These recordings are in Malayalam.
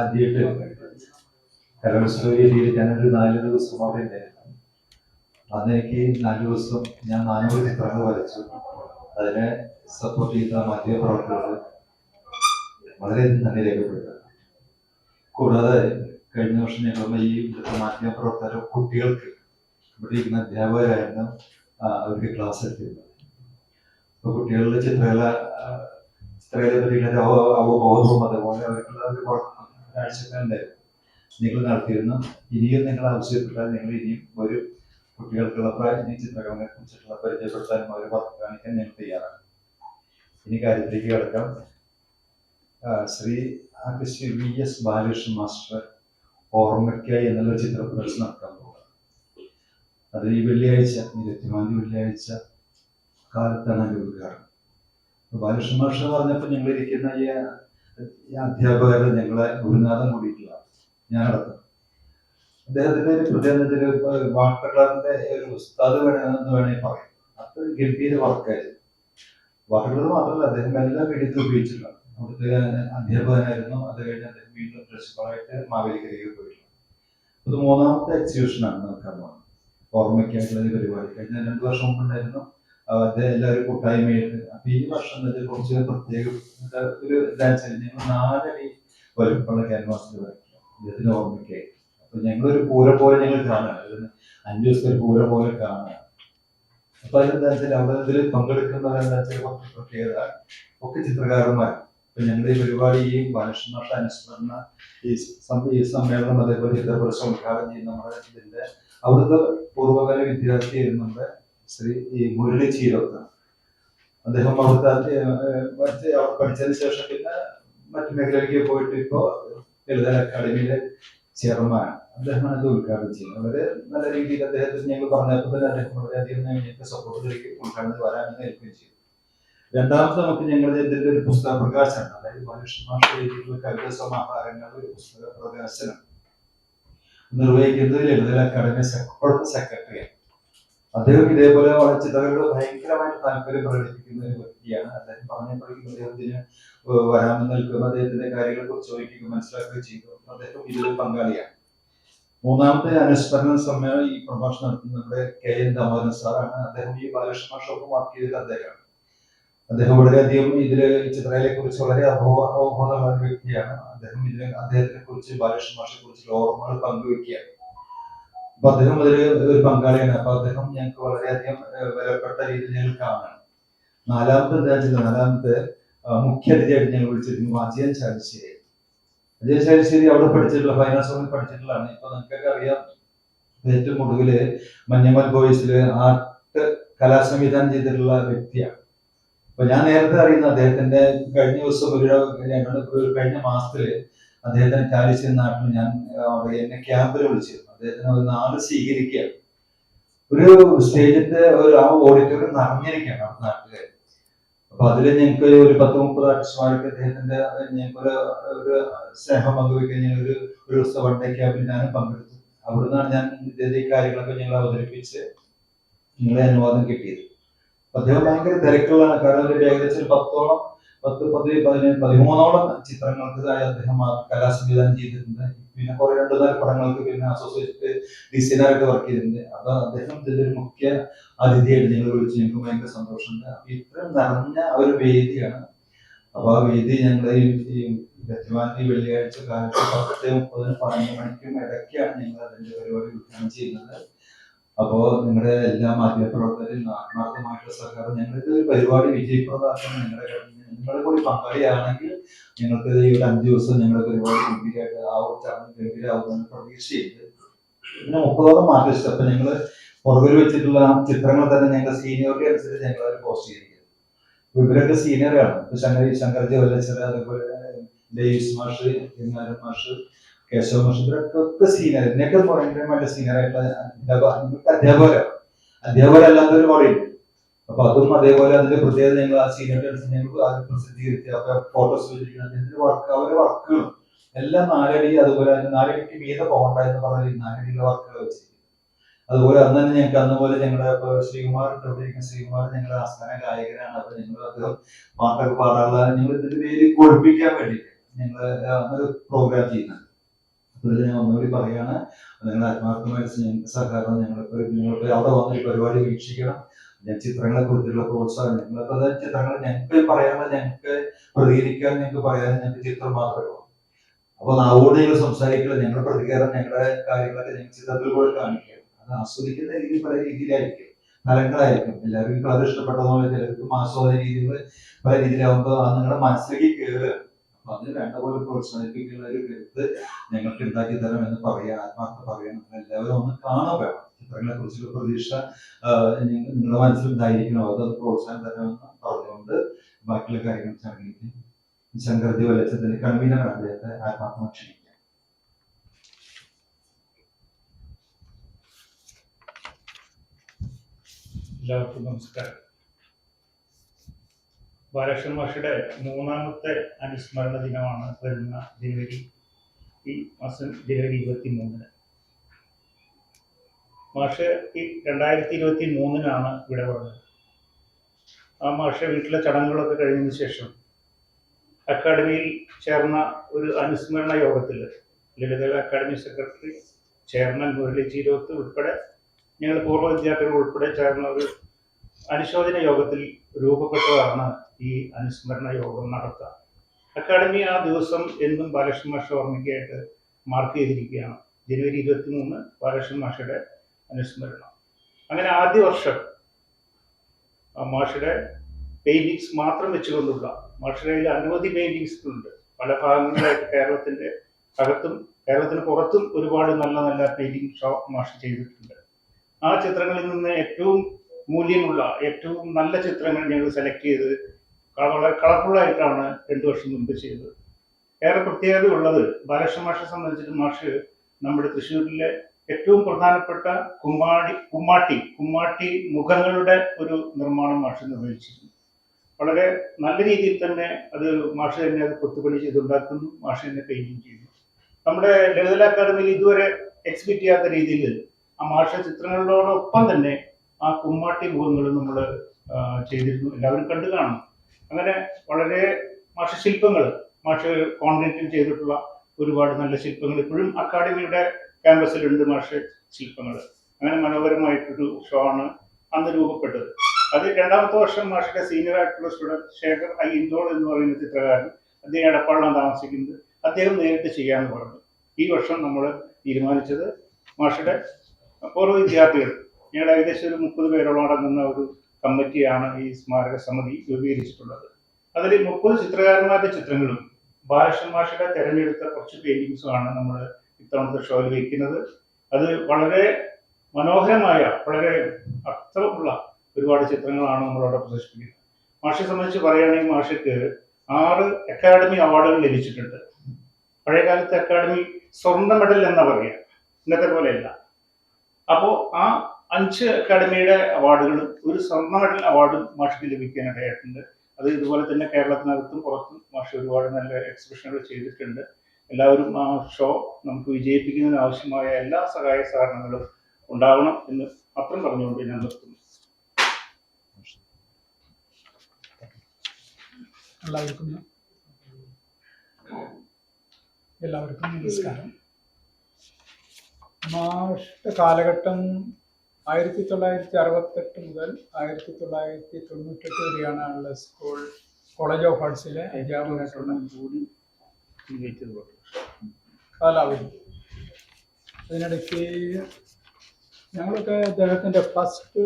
ആദ്യമായിട്ട് കലോത്സവ വേദിയിൽ ഞാനൊരു നാല് ദിവസം അവിടെ ഉണ്ടായിരുന്നു. അന്ന് എനിക്ക് നാല് ദിവസം ഞാൻ നാനൂറ് ചിത്രങ്ങൾ വരച്ചു. അതിനെ സപ്പോർട്ട് ചെയ്ത മാധ്യമ പ്രവർത്തകർ വളരെ നന്ദി രേഖപ്പെടുത്തുക കൂടാതെ കഴിഞ്ഞ വർഷം ഞങ്ങൾ ഈ ഇവിടുത്തെ മാധ്യമ പ്രവർത്തകർ കുട്ടികൾക്ക് ഇവിടെ ഇരിക്കുന്ന അധ്യാപകരായിരുന്നു അവർക്ക് ക്ലാസ് എടുത്തിരുന്നത്. അപ്പൊ കുട്ടികളുടെ ചിത്രകല ചിത്രകലയെ പറ്റിയുള്ള അവബോധവും അതുപോലെ അവർക്കുള്ള ഒരു കാഴ്ചപ്പാടുണ്ടായിരുന്നു നിങ്ങൾ നടത്തിയിരുന്നു ഇനിയും നിങ്ങൾ ആവശ്യപ്പെട്ടാൽ നിങ്ങൾ ഇനിയും ഒരു കുട്ടികൾക്കുള്ള പ്രായം ഈ ചിത്രകലനെ കുറിച്ചിട്ടുള്ള പരിചയപ്പെടുത്താനും അവർ വർക്ക് കാണിക്കാൻ ഞങ്ങൾ തയ്യാറാണ്. ഇനി കാര്യത്തിലേക്ക് കിടക്കാം. Shri artist V S Balakrishnan master ഓർമ്മയ്ക്കായി എന്നുള്ള ചിത്ര പ്രദർശനം നടക്കാൻ പോകുക അത് ഈ വെള്ളിയാഴ്ച ഇരുപത്തിമാന്തി വെള്ളിയാഴ്ച കാലത്താണ് അതിന്റെ ഉദ്ഘാടനം. ബാലകൃഷ്ണൻ മാസ്റ്റർ പറഞ്ഞപ്പോൾ ഞങ്ങൾ ഇരിക്കുന്ന ഈ അധ്യാപകരെ ഞങ്ങളെ ഗുരുനാഥം കൂടിയിട്ടില്ല ഞാനടക്കം. അദ്ദേഹത്തിന്റെ ഒരു പ്രത്യേകത വാട്ടർ കളറിന്റെ ഒരു ഉസ്താദ് വേണമെന്ന് വേണമെങ്കിൽ പറയും. അത്ര ഗംഭീര വർക്കായിരുന്നു വാട്ടർ കളർ മാത്രമല്ല അദ്ദേഹം എല്ലാം എടുത്ത് ഉപയോഗിച്ചിട്ടുണ്ട്. അവിടുത്തെ അധ്യാപകനായിരുന്നു. അത് കഴിഞ്ഞ് അദ്ദേഹം വീണ്ടും പ്രിൻസിപ്പളായിട്ട് മാവേലിക്കരയ്ക്ക് പോയിട്ടുണ്ട്. അത് മൂന്നാമത്തെ എക്സിബിഷനാണ് നടക്കാൻ പോകുന്നത് ഓർമ്മയ്ക്കായിട്ടുള്ള പരിപാടി. കഴിഞ്ഞ രണ്ട് വർഷം മുമ്പുണ്ടായിരുന്നു ആ, അദ്ദേഹം എല്ലാവരും കൂട്ടായ്മയായിട്ട്. അപ്പൊ ഈ വർഷം തന്നെ കുറച്ച് പ്രത്യേകം ഒരു ഡാൻസ് ഞങ്ങൾ നാലടി വലുപ്പമുള്ള ക്യാൻവാസിൽ വരയ്ക്കുക അദ്ദേഹത്തിന് ഓർമ്മയ്ക്കായി അപ്പൊ ഞങ്ങൾ ഒരു പൂര പോലെ ഞങ്ങൾ കാണാം. അഞ്ചു ദിവസത്തെ ഒരു പൂര പോലെ കാണുക അപ്പൊ അതെന്താ വെച്ചാൽ അവിടെ ഇതിൽ പങ്കെടുക്കുന്നവരെന്താ വെച്ചാൽ കുറച്ച് പ്രത്യേകത. ഒക്കെ ചിത്രകാരന്മാർ ഇപ്പൊ ഞങ്ങളുടെ ഈ പരിപാടി ഈ ബാലകൃഷ്ണ അനുസ്മരണ ഈ സമ്മേളനം അതേപോലെ ചിത്ര പ്രദർശനം ഉദ്ഘാടനം ചെയ്യുന്ന നമ്മുടെ ഇതിന്റെ അവിടുത്തെ പൂർവകാല വിദ്യാർത്ഥിയായിരുന്നു നമ്മുടെ ശ്രീ ഈ മുരളി ചീരോത്ത് അദ്ദേഹം ഏഹ്, മറ്റ് പഠിച്ചതിന് ശേഷം പിന്നെ മറ്റു മേഖലയിലേക്ക് പോയിട്ട് ഇപ്പോ ലളിത അക്കാദമിയിലെ ചെയർമാൻ അദ്ദേഹമാണ് ഇത് ഉദ്ഘാടനം ചെയ്യുന്നത്. വളരെ നല്ല രീതിയിൽ അദ്ദേഹത്തിന് ഞങ്ങൾ പറഞ്ഞപ്പോൾ തന്നെ അദ്ദേഹം വളരെയധികം ഞങ്ങൾക്ക് സപ്പോർട്ടിലേക്ക് ഉദ്ഘാടനത്തിൽ വരാമെന്ന് ഏൽക്കുകയും ചെയ്തു. രണ്ടാമത് നമുക്ക് ഞങ്ങളുടെ എന്തെങ്കിലും ഒരു പുസ്തക പ്രകാശനം അതായത് മനുഷ്യ ഭാഷ എഴുതിയിട്ടുള്ള കവിത സമാഹാരങ്ങളുടെ ഒരു പുസ്തക പ്രകാശനം നിർവഹിക്കുന്നത് ലളിത അക്കാദമി സെക്രട്ടറി സെക്രട്ടറിയാണ്. അദ്ദേഹം ഇതേപോലെ ചിത്രകളോട് ഭയങ്കരമായിട്ട് താല്പര്യം പ്രകടിപ്പിക്കുന്ന ഒരു വ്യക്തിയാണ്. അദ്ദേഹം പറഞ്ഞപ്പോഴേക്കും അദ്ദേഹത്തിന് വരാമെന്ന് നിൽക്കും. അദ്ദേഹത്തിന്റെ കാര്യങ്ങളെ കുറിച്ച് ചോദിക്കുകയും മനസ്സിലാക്കുകയും ചെയ്തു അദ്ദേഹം ഇതിൽ പങ്കാളിയാണ്. മൂന്നാമത്തെ അനുസ്മരണ സമയം ഈ പ്രഭാഷണം നടത്തുന്ന നമ്മുടെ കെ എൻ ദമോദരൻ സാറാണ്. അദ്ദേഹം ഈ ബാലകൃഷ്ണ ഷോപ്പ് വർക്ക് ചെയ്തിട്ട് അദ്ദേഹമാണ്. അദ്ദേഹം വളരെയധികം ഇതിൽ ചിത്രകലയെ കുറിച്ച് വളരെ അബോധ അവബോധമുള്ള ഒരു വ്യക്തിയാണ്. അദ്ദേഹം ഇതിനെ അദ്ദേഹത്തിനെ കുറിച്ച് ബാലകൃഷ്ണ മാഷെ കുറിച്ചുള്ള ഓർമ്മകൾ പങ്കുവെക്കുകയാണ്. അപ്പൊ അദ്ദേഹം അതിൽ ഒരു പങ്കാളിയാണ്. അപ്പൊ അദ്ദേഹം ഞങ്ങൾക്ക് വളരെയധികം വിലപ്പെട്ട രീതിയിൽ ഞങ്ങൾ കാണാണ് നാലാമത്തെ എന്താ നാലാമത്തെ മുഖ്യ അതിഥിയായിട്ട് ഞങ്ങൾ വിളിച്ചിരുന്നു അജയൻ ചാലിശ്ശേരി. അജയൻ ചാലിശ്ശേരി അവിടെ പഠിച്ചിട്ടുള്ള ഫൈനാൻസ് കോളേജിൽ പഠിച്ചിട്ടുള്ളതാണ്. ഇപ്പൊ നിങ്ങൾക്കൊക്കെ അറിയാം ഏറ്റവും ഒടുവിൽ മഞ്ഞമൽ ബോയ്സിൽ ആർട്ട് കലാസംവിധാനം ചെയ്തിട്ടുള്ള വ്യക്തിയാണ്. അപ്പൊ ഞാൻ നേരത്തെ അറിയുന്ന അദ്ദേഹത്തിന്റെ കഴിഞ്ഞ ദിവസം ഒരു കഴിഞ്ഞ മാസത്തിൽ അദ്ദേഹത്തിന്റെ ചാലിശ്ശേരി നാട്ടിൽ ഞാൻ എന്നെ ക്യാമ്പിൽ വിളിച്ചിരുന്നു. നാട് സ്വീകരിക്കുക ഒരു സ്റ്റേജിന്റെ ഒരു ആ ഓഡിറ്റോറിയം നിറഞ്ഞിരിക്കുകയാണ് നമ്മുടെ നാട്ടിൽ. അപ്പൊ അതിൽ ഞങ്ങൾക്ക് ഒരു പത്ത് മുപ്പത് ആർട്ടിസ്റ്റുമാർക്ക് അദ്ദേഹത്തിന്റെ ഞങ്ങൾക്ക് ഒരു ഒരു സ്നേഹം പങ്കുവെക്കാൻ ഞങ്ങൾ ഒരു ഒരു ദിവസം വൺ ഡേ ഞാൻ പങ്കെടുത്തു. അവിടുന്നാണ് ഞാൻ ഇദ്ദേഹത്തെ കാര്യങ്ങളൊക്കെ ഞങ്ങൾ അവതരിപ്പിച്ച് നിങ്ങളെ അനുവാദം കിട്ടിയത്. അദ്ദേഹം ഭയങ്കര തിരക്കുള്ളതാണ് കാരണം ഒരു ഏകദേശം ഒരു പത്തോളം പത്ത് പതി പതിനേഴ് പതിമൂന്നോളം ചിത്രങ്ങൾക്ക് ഇതായി അദ്ദേഹം ആ കലാസംവിധാനം ചെയ്തിട്ടുണ്ട്. പിന്നെ കുറെ രണ്ടു നാല് പടങ്ങൾക്ക് പിന്നെ അസോസിയേറ്റ് ഡിസൈനറായിട്ട് വർക്ക് ചെയ്തിട്ടുണ്ട്. അപ്പൊ അദ്ദേഹം ഇതിന്റെ ഒരു മുഖ്യ അതിഥിയായിട്ട് ഞങ്ങൾ വിളിച്ച്. ഞങ്ങൾക്ക് ഭയങ്കര സന്തോഷമുണ്ട്. അപ്പൊ ഇത്രയും നിറഞ്ഞ ഒരു വേദിയാണ്. അപ്പൊ ആ വേദി ഞങ്ങൾ ഈ തീയതി വെള്ളിയാഴ്ച കാലത്ത് പത്ത് മുപ്പതിന് പതിനൊന്ന് മണിക്കും ഇടയ്ക്കാണ് ഞങ്ങൾ അതിന്റെ പരിപാടി ഉദ്ഘാടനം ചെയ്യുന്നത്. അപ്പോ നിങ്ങളുടെ എല്ലാ മാധ്യമപ്രവർത്തകരും ആത്മാർത്ഥമായിട്ടുള്ള സഹകരണം ഞങ്ങൾക്ക് പരിപാടി വിജയപ്രദമാക്കാൻ നിങ്ങളുടെ നിങ്ങളെ കൂടി പങ്കാളിയാണെങ്കിൽ ഞങ്ങൾക്ക് ഈ ഒരു അഞ്ചു ദിവസം ഞങ്ങളുടെ ഒരുപാട് ഗംഭീരമായിട്ട് ആവും ചടങ്ങ് ഗംഭീരമാകുമെന്ന് പ്രതീക്ഷയുണ്ട്. പിന്നെ മുപ്പതോളം ആർട്ടിസ്റ്റ് അപ്പൊ ഞങ്ങൾ പുറകിൽ വെച്ചിട്ടുള്ള ചിത്രങ്ങൾ തന്നെ ഞങ്ങളുടെ സീനിയോറിറ്റി അനുസരിച്ച് ഞങ്ങൾ അവർ പോസ്റ്റ് ചെയ്തിരിക്കുന്നത് ഇവരൊക്കെ സീനിയറാണ് ഇപ്പൊ ശങ്കർ ശങ്കർജി വല്ലച്ചർ അതുപോലെ ഡേവിസ് മാഷ് ഗംഗാരൻ മാഷ് കേശവ മാഷ് ഇവരൊക്കെ ഒക്കെ സീനിയർ എന്നൊക്കെ ഭയങ്കരമായിട്ട് സീനിയർ നിങ്ങൾക്ക് അധ്യാപകരാണ്. അധ്യാപകരല്ലാത്തവരും അവിടെ ഉണ്ട്. അപ്പൊ അതും അതേപോലെ അതിന്റെ പ്രത്യേകത ഞങ്ങൾ ആ സീനിയർ അത് പ്രസിദ്ധീകരിച്ച് അപ്പൊ ഫോട്ടോസ് അതിന്റെ വർക്ക് അവരുടെ വർക്കുകളും എല്ലാം നാലടി അതുപോലെ തന്നെ നാലടിക്ക് മീതെ പോകണ്ട എന്ന് പറഞ്ഞ നാലടിയിലെ വർക്കുകൾ വെച്ചിരിക്കുന്നത്. അതുപോലെ അന്ന് തന്നെ ഞങ്ങൾക്ക് അന്നുപോലെ ഞങ്ങളുടെ ഇപ്പൊ ശ്രീകുമാർ പ്രവർത്തിക്കുന്ന ശ്രീകുമാർ ഞങ്ങളുടെ ആസ്ഥാന ഗായകനാണ്. അപ്പൊ ഞങ്ങൾ അദ്ദേഹം പാട്ടൊക്കെ പാടാനുള്ള ഞങ്ങൾ ഇതിന്റെ പേര് കൊഴിപ്പിക്കാൻ വേണ്ടിയിട്ട് ഞങ്ങൾ ഒരു പ്രോഗ്രാം ചെയ്യുന്നത്. അപ്പോൾ ഞാൻ ഒന്നുകൂടി പറയാണ് നിങ്ങളുടെ ആത്മാർത്ഥമായിട്ട് സഹകരണം ഞങ്ങൾ നിങ്ങൾക്ക് അവിടെ വന്ന് ഈ പരിപാടി വീക്ഷിക്കണം. ഞാൻ ചിത്രങ്ങളെ കുറിച്ചുള്ള പ്രോത്സാഹനം ഞങ്ങൾക്ക് അത് ചിത്രങ്ങൾ ഞങ്ങൾക്ക് പറയാനുള്ള ഞങ്ങൾക്ക് പ്രതികരിക്കാൻ ഞങ്ങൾക്ക് പറയാൻ ഞങ്ങൾക്ക് ചിത്രം മാത്രമേ ഉള്ളൂ. അപ്പൊ നാവോട് ഞങ്ങൾ സംസാരിക്കില്ല ഞങ്ങളുടെ പ്രതികരണം ഞങ്ങളുടെ കാര്യങ്ങളൊക്കെ ഞങ്ങൾ ചിത്രത്തിൽ കൂടെ കാണിക്കുക. അത് ആസ്വദിക്കുന്ന രീതി പല രീതിയിലായിരിക്കും. ഫലങ്ങളായിരിക്കും. എല്ലാവർക്കും കളർ ഇഷ്ടപ്പെട്ടതുപോലെ ചിലർക്ക് ആസ്വാദന രീതികൾ പല രീതിയിലാവുമ്പോൾ അത് നിങ്ങളുടെ മനസ്സിലേക്ക് കയറുക. അപ്പൊ അതിന് വേണ്ട പോലെ പ്രോത്സാഹിപ്പിക്കുന്ന ഒരു കരുത്ത് ഞങ്ങൾക്ക് ഉണ്ടാക്കി തരാം എന്ന് പറയാൻ ആത്മാർത്ഥ പറയണം എല്ലാവരും ഒന്ന് കാണാൻ വേണം. ചിത്രങ്ങളെ കുറിച്ചുള്ള പ്രതീക്ഷ നിങ്ങളുടെ മനസ്സിൽ ഉണ്ടായിരിക്കണം അത് പ്രോത്സാഹനം തരാമെന്ന് പറഞ്ഞുകൊണ്ട് ബാക്കിയുള്ള കാര്യങ്ങൾ ചടങ്ങിലേക്ക് ശങ്കർജി വലച്ചതിന്റെ കൺവീനർ അദ്ദേഹത്തെ ആത്മാർത്ഥമായി ക്ഷണിക്കും. എല്ലാവർക്കും നമസ്കാരം. ബാലകൃഷ്ണൻ മാഷയുടെ മൂന്നാമത്തെ അനുസ്മരണ ദിനമാണ് വരുന്ന ജനുവരി ഈ മാസം ജനുവരി ഇരുപത്തി മൂന്നിന് മാഷ് രണ്ടായിരത്തി ഇരുപത്തി മൂന്നിനാണ് ഇവിടെ പറഞ്ഞത്. ആ മാഷ വീട്ടിലെ ചടങ്ങുകളൊക്കെ കഴിഞ്ഞതിന് ശേഷം അക്കാഡമിയിൽ ചേർന്ന ഒരു അനുസ്മരണ യോഗത്തിൽ Lalithakala academy secretary chairman Murali Cheeroth ഉൾപ്പെടെ ഞങ്ങൾ പൂർവ വിദ്യാർത്ഥികൾ ഉൾപ്പെടെ ചേർന്ന ഒരു അനുശോചന യോഗത്തിൽ രൂപപ്പെട്ടതാണ് ഈ അനുസ്മരണ യോഗം നടത്തുക അക്കാഡമി ആ ദിവസം എന്നും ബാലകൃഷ്ണ മാഷ ഓർമ്മയ്ക്കായിട്ട് മാർക്ക് ചെയ്തിരിക്കുകയാണ്. ജനുവരി ഇരുപത്തി മൂന്ന് ബാലകൃഷ്ണ മാഷയുടെ അനുസ്മരണം. അങ്ങനെ ആദ്യ വർഷം മാഷയുടെ പെയിന്റിങ്സ് മാത്രം വെച്ചുകൊണ്ടുള്ള മാഷയുടെ അനവധി പെയിന്റിങ്സ് ഉണ്ട് പല ഭാഗങ്ങളിലായിട്ട് കേരളത്തിന്റെ അകത്തും കേരളത്തിന് പുറത്തും ഒരുപാട് നല്ല നല്ല പെയിന്റിംഗ് ഷോ മാഷ് ചെയ്തിട്ടുണ്ട്. ആ ചിത്രങ്ങളിൽ നിന്ന് ഏറ്റവും മൂല്യമുള്ള ഏറ്റവും നല്ല ചിത്രങ്ങൾ ഞങ്ങൾ സെലക്ട് ചെയ്ത് വളരെ കളർഫുള്ളായിട്ടാണ് രണ്ടു വർഷം മുമ്പ് ചെയ്തത്. ഏറെ പ്രത്യേകത ഉള്ളത് ബാലകൃഷ്ണ മാഷെ സംബന്ധിച്ചിട്ട് മാഷ് നമ്മുടെ തൃശ്ശൂരിലെ ഏറ്റവും പ്രധാനപ്പെട്ട കുമ്മാടി കുമ്മാട്ടി കുമ്മാട്ടി മുഖങ്ങളുടെ ഒരു നിർമ്മാണം മാഷ് നിർവഹിച്ചിരുന്നു. വളരെ നല്ല രീതിയിൽ തന്നെ അത് മാഷ് തന്നെ അത് കൊത്തുപണി ചെയ്തുണ്ടാക്കുന്നു മാഷ് തന്നെ പെയിന്റിങ് ചെയ്യുന്നു. നമ്മുടെ ലളിത അക്കാദമിയിൽ ഇതുവരെ എക്സിബിറ്റ് ചെയ്യാത്ത രീതിയിൽ ആ മാഷ ചിത്രങ്ങളോടൊപ്പം തന്നെ ആ കുമ്മാട്ടി മുഖങ്ങൾ നമ്മൾ ചെയ്തിരുന്നു. എല്ലാവരും കണ്ടു കാണും അങ്ങനെ വളരെ മാഷ ശില്പങ്ങൾ മാഷ് കോൺക്രീറ്റിൽ ചെയ്തിട്ടുള്ള ഒരുപാട് നല്ല ശില്പങ്ങൾ ഇപ്പോഴും അക്കാഡമിയുടെ ക്യാമ്പസിലുണ്ട് മാഷെ ശില്പങ്ങൾ അങ്ങനെ മനോഹരമായിട്ടൊരു ഷോ ആണ് അന്ന് രൂപപ്പെട്ടത്. അത് രണ്ടാമത്തെ വർഷം മാഷിന്റെ സീനിയർ ആയിട്ടുള്ള സ്റ്റുഡന്റ് ശേഖർ ഐ ഇൻഡോൾ എന്ന് പറയുന്ന ചിത്രകാരൻ അദ്ദേഹം എടപ്പാളിലാണ് താമസിക്കുന്നത്. അദ്ദേഹം നേരിട്ട് ചെയ്യാമെന്ന് പറഞ്ഞു. ഈ വർഷം നമ്മൾ തീരുമാനിച്ചത് മാഷയുടെ പൂർവ വിദ്യാർത്ഥികൾ. ഞങ്ങൾ ഏകദേശം ഒരു മുപ്പത് പേരോളം അടങ്ങുന്ന ഒരു കമ്മിറ്റിയാണ് ഈ സ്മാരക സമിതി രൂപീകരിച്ചിട്ടുള്ളത്. അതിൽ മുപ്പത് ചിത്രകാരന്മാരുടെ ചിത്രങ്ങളും ബാലകൃഷ്ണൻ മാഷയുടെ തെരഞ്ഞെടുത്ത കുറച്ച് പെയിന്റിങ്സുമാണ് നമ്മൾ ഇത്തവണത്തെ ഷോയിൽ വയ്ക്കുന്നത് അത് വളരെ മനോഹരമായ വളരെ അർത്ഥമുള്ള ഒരുപാട് ചിത്രങ്ങളാണ് നമ്മളവിടെ പ്രദർശിപ്പിക്കുന്നത്. മാഷെ സംബന്ധിച്ച് പറയുകയാണെങ്കിൽ മാഷയ്ക്ക് ആറ് അക്കാഡമി അവാർഡുകൾ ലഭിച്ചിട്ടുണ്ട്. പഴയകാലത്തെ അക്കാഡമി സ്വർണ മെഡൽ എന്നാ പറയുക. ഇന്നത്തെ പോലെയല്ല. അപ്പോൾ ആ അഞ്ച് അക്കാഡമിയുടെ അവാർഡുകളും ഒരു സ്വർണ മെഡൽ അവാർഡും മാഷയ്ക്ക് ലഭിക്കാനിടയായിട്ടുണ്ട്. അത് ഇതുപോലെ തന്നെ കേരളത്തിനകത്തും പുറത്തും മാഷ ഒരുപാട് നല്ല എക്സിബിഷനുകൾ ചെയ്തിട്ടുണ്ട്. എല്ലാവരും ആ ഷോ നമുക്ക് വിജയിപ്പിക്കുന്നതിന് ആവശ്യമായ എല്ലാ സഹായ സഹകരണങ്ങളും ഉണ്ടാവണം എന്ന് മാത്രം പറഞ്ഞുകൊണ്ട് ഞാൻ നിർത്തുന്നു. എല്ലാവർക്കും എല്ലാവർക്കും നമസ്കാരം. മാഷ്ട കാലഘട്ടം ആയിരത്തി തൊള്ളായിരത്തി അറുപത്തെട്ട് മുതൽ ആയിരത്തി തൊള്ളായിരത്തി തൊണ്ണൂറ്റെട്ട് വരെയാണ് ഉള്ള സ്കൂൾ കോളേജ് ഓഫ് ആർട്സിലെ അധ്യാപകനായിട്ടുള്ള അതിനിടയ്ക്ക് ഞങ്ങളൊക്കെ അദ്ദേഹത്തിന്റെ ഫസ്റ്റ്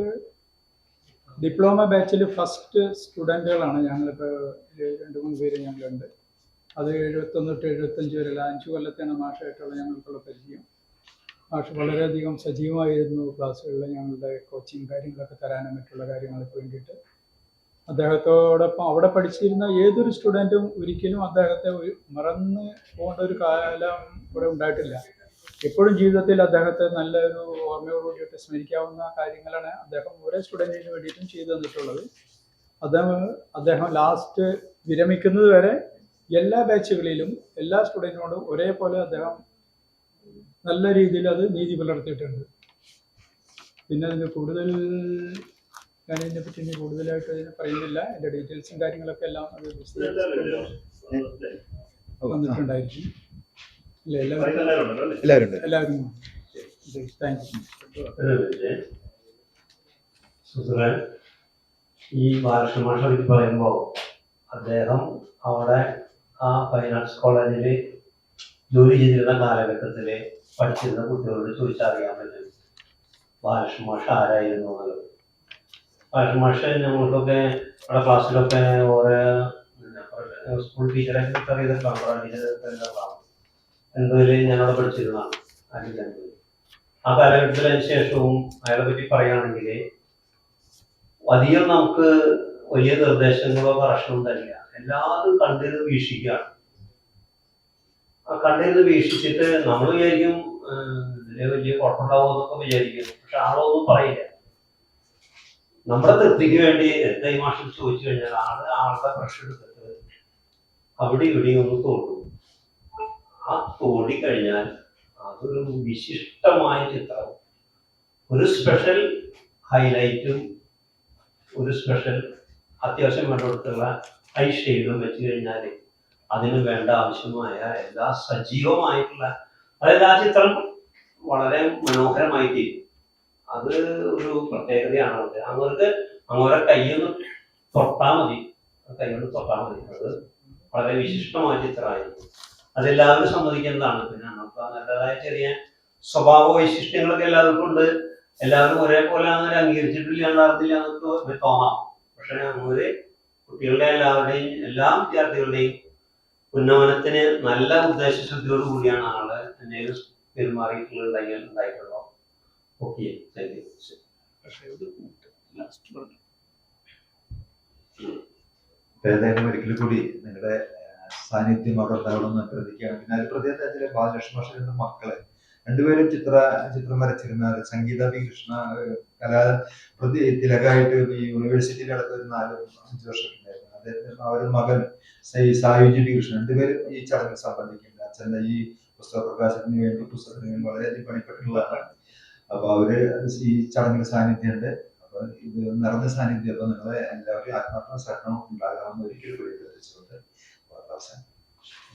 ഡിപ്ലോമ ബാച്ചിൽ ഫസ്റ്റ് സ്റ്റുഡന്റുകളാണ് ഞങ്ങളിപ്പോൾ രണ്ട് മൂന്ന് പേര് ഞങ്ങളുണ്ട്. അത് എഴുപത്തൊന്ന് തൊട്ട് എഴുപത്തഞ്ച് വരെയുള്ള അഞ്ച് കൊല്ലത്താണ് മാഷായിട്ടുള്ള ഞങ്ങൾക്കുള്ള പരിചയം. മാഷ് വളരെയധികം സജീവമായിരുന്നു ക്ലാസ്സുകളിൽ ഞങ്ങളുടെ കോച്ചിങ് കാര്യങ്ങളൊക്കെ തരാനും മറ്റുള്ള കാര്യങ്ങൾക്ക് വേണ്ടിയിട്ട്. അദ്ദേഹത്തോടൊപ്പം അവിടെ പഠിച്ചിരുന്ന ഏതൊരു സ്റ്റുഡന്റും ഒരിക്കലും അദ്ദേഹത്തെ മറന്ന് പോകേണ്ട ഒരു കാലം ഇവിടെ ഉണ്ടായിട്ടില്ല. എപ്പോഴും ജീവിതത്തിൽ അദ്ദേഹത്തെ നല്ലൊരു ഓർമ്മയോടുകൂടിയിട്ട് സ്മരിക്കാവുന്ന കാര്യങ്ങളാണ് അദ്ദേഹം ഓരോ സ്റ്റുഡന്റിന് വേണ്ടിയിട്ടും ചെയ്തു തന്നിട്ടുള്ളത്. അദ്ദേഹം അദ്ദേഹം ലാസ്റ്റ് വിരമിക്കുന്നത് വരെ എല്ലാ ബാച്ചുകളിലും എല്ലാ സ്റ്റുഡന്റിനോടും ഒരേപോലെ അദ്ദേഹം നല്ല രീതിയിൽ അത് നീതി പുലർത്തിയിട്ടുണ്ട്. പിന്നെ അതിന് കൂടുതൽ ഞാൻ ഇതിനെ പറ്റി ഇനി കൂടുതലായിട്ട് ഇതിനെ പറയുന്നില്ല. എന്റെ ഡീറ്റെയിൽസും കാര്യങ്ങളൊക്കെ എല്ലാം അത് വന്നിട്ടുണ്ടായിരിക്കും ഇല്ല എല്ലാവരും അല്ലേ? എല്ലാവരും ഉണ്ട്. എല്ലാവരും താങ്ക് യു ഈ ബാലകൃഷ്ണമാഷ പറയുമ്പോൾ അദ്ദേഹം അവിടെ ആ ഫൈൻ ആർട്സ് കോളേജിൽ ജോലി ചെയ്തിരുന്ന കാലഘട്ടത്തിൽ പഠിച്ചിരുന്ന കുട്ടികളോട് ചോദിച്ചറിയാൻ പറ്റും. ബാലകൃഷ്ണമാഷ ആരായിരുന്നു എന്നുള്ളത്. ഞങ്ങൾക്കൊക്കെ നമ്മുടെ ക്ലാസ്സിലൊക്കെ ഓരോ സ്കൂൾ ടീച്ചറെ എന്തോൽ ഞാനവിടെ പഠിച്ചിരുന്നതാണ്. ആയിരത്തി അഞ്ഞൂറ് ആ കാലഘട്ടത്തിന് ശേഷവും അയാളെ പറ്റി പറയുകയാണെങ്കിൽ അധികം നമുക്ക് വലിയ നിർദ്ദേശങ്ങളോ പ്രശ്നവും തരില്ല എല്ലാവരും കണ്ടിരുന്ന് വീക്ഷിക്കുകയാണ്. ആ കണ്ടിരുന്ന് വീക്ഷിച്ചിട്ട് നമ്മൾ വിചാരിക്കും ഇതിലെ വലിയ കുഴപ്പമുണ്ടാവുമെന്നൊക്കെ വിചാരിക്കും. പക്ഷെ ആളൊന്നും പറയില്ല. നമ്മുടെ തൃപ്തിക്ക് വേണ്ടി മാഷം ചോദിച്ചു കഴിഞ്ഞാൽ ആൾ ആളുടെ പ്രഷർ എടുത്തിട്ട് അവിടെ ഇവിടെയും ഒന്ന് തോണ്ടും ആ തോടി കഴിഞ്ഞാൽ അതൊരു വിശിഷ്ടമായ ചിത്രം. ഒരു സ്പെഷ്യൽ ഹൈലൈറ്റും ഒരു സ്പെഷ്യൽ അത്യാവശ്യം വേണ്ടിടത്തുള്ള ഹൈ ഷെയ്ഡും വെച്ച് കഴിഞ്ഞാൽ അതിന് വേണ്ട ആവശ്യമായ എല്ലാ സജീവമായിട്ടുള്ള അതായത് ആ ചിത്രം വളരെ മനോഹരമായി തീരും അത് ഒരു പ്രത്യേകതയാണ് അവിടെ അങ്ങോട്ട് അങ്ങോരെ കൈയൊന്ന് തൊട്ടാൽ മതി. കൈ തൊട്ടാൽ മതി. അത് വളരെ വിശിഷ്ടമായ ചിത്രമായിരുന്നു. അതെല്ലാവരും സമ്മതിക്കുന്നതാണ്. പിന്നെ നമുക്ക് നല്ലതായ ചെറിയ സ്വഭാവ വൈശിഷ്ട്യങ്ങളൊക്കെ എല്ലാവർക്കും ഉണ്ട്. എല്ലാവരും ഒരേപോലെ അങ്ങനെ അംഗീകരിച്ചിട്ടില്ല ഉണ്ടാകത്തില്ല എന്നൊക്കെ തോന്നാം. പക്ഷെ ഒരു കുട്ടികളുടെ എല്ലാവരുടെയും എല്ലാ വിദ്യാർത്ഥികളുടെയും ഉന്നമനത്തിന് നല്ല ഉദ്ദേശശുദ്ധിയോട് കൂടിയാണ് ആൾ എന്തെങ്കിലും പെരുമാറിയിട്ടുള്ള ഉണ്ടായിട്ടുള്ളൂ ഓക്കെ പക്ഷേ ലാസ്റ്റ് പറഞ്ഞു ഏതായാലും ഒരിക്കൽ കൂടി നിങ്ങളുടെ സാന്നിധ്യം അവിടെ ഉണ്ടാവണമെന്ന് അഭ്യർത്ഥിക്കുകയാണ്. പിന്നെ അതിൽ പ്രത്യേകത അതിലെ ബാലകൃഷ്ണ മാഷ എന്ന മക്കൾ. രണ്ടുപേരും ചിത്ര ചിത്രം വരച്ചിരുന്ന സംഗീത വി കൃഷ്ണ കലാ പ്രതി തിലകായിട്ട് ഈ യൂണിവേഴ്സിറ്റിയിൽ അടുത്ത ഒരു നാല് അഞ്ച് വർഷം ഉണ്ടായിരുന്നു അദ്ദേഹത്തിന് അവരുടെ മകൻ സായുജി വി കൃഷ്ണൻ രണ്ടുപേരും ഈ ചടങ്ങിൽ സംബന്ധിക്കുന്നുണ്ട്. അച്ഛന്റെ ഈ പുസ്തക പ്രകാശത്തിന് വേണ്ടി പുസ്തകത്തിന് വേണ്ടി വളരെയധികം പണിപ്പെട്ടിട്ടുള്ളതാണ്. അപ്പൊ അവർ ഈ ചടങ്ങിൽ സാന്നിധ്യമുണ്ട് അപ്പൊ ഇത് നിറഞ്ഞ സാന്നിധ്യം അപ്പൊ നിങ്ങളെ എല്ലാവരും ആത്മാർത്ഥ സഹകരണം ഉണ്ടാകാമെന്ന് ഒരിക്കൽ കൂടി അഭ്യർത്ഥിച്ചുകൊണ്ട് വാർത്താവസാനം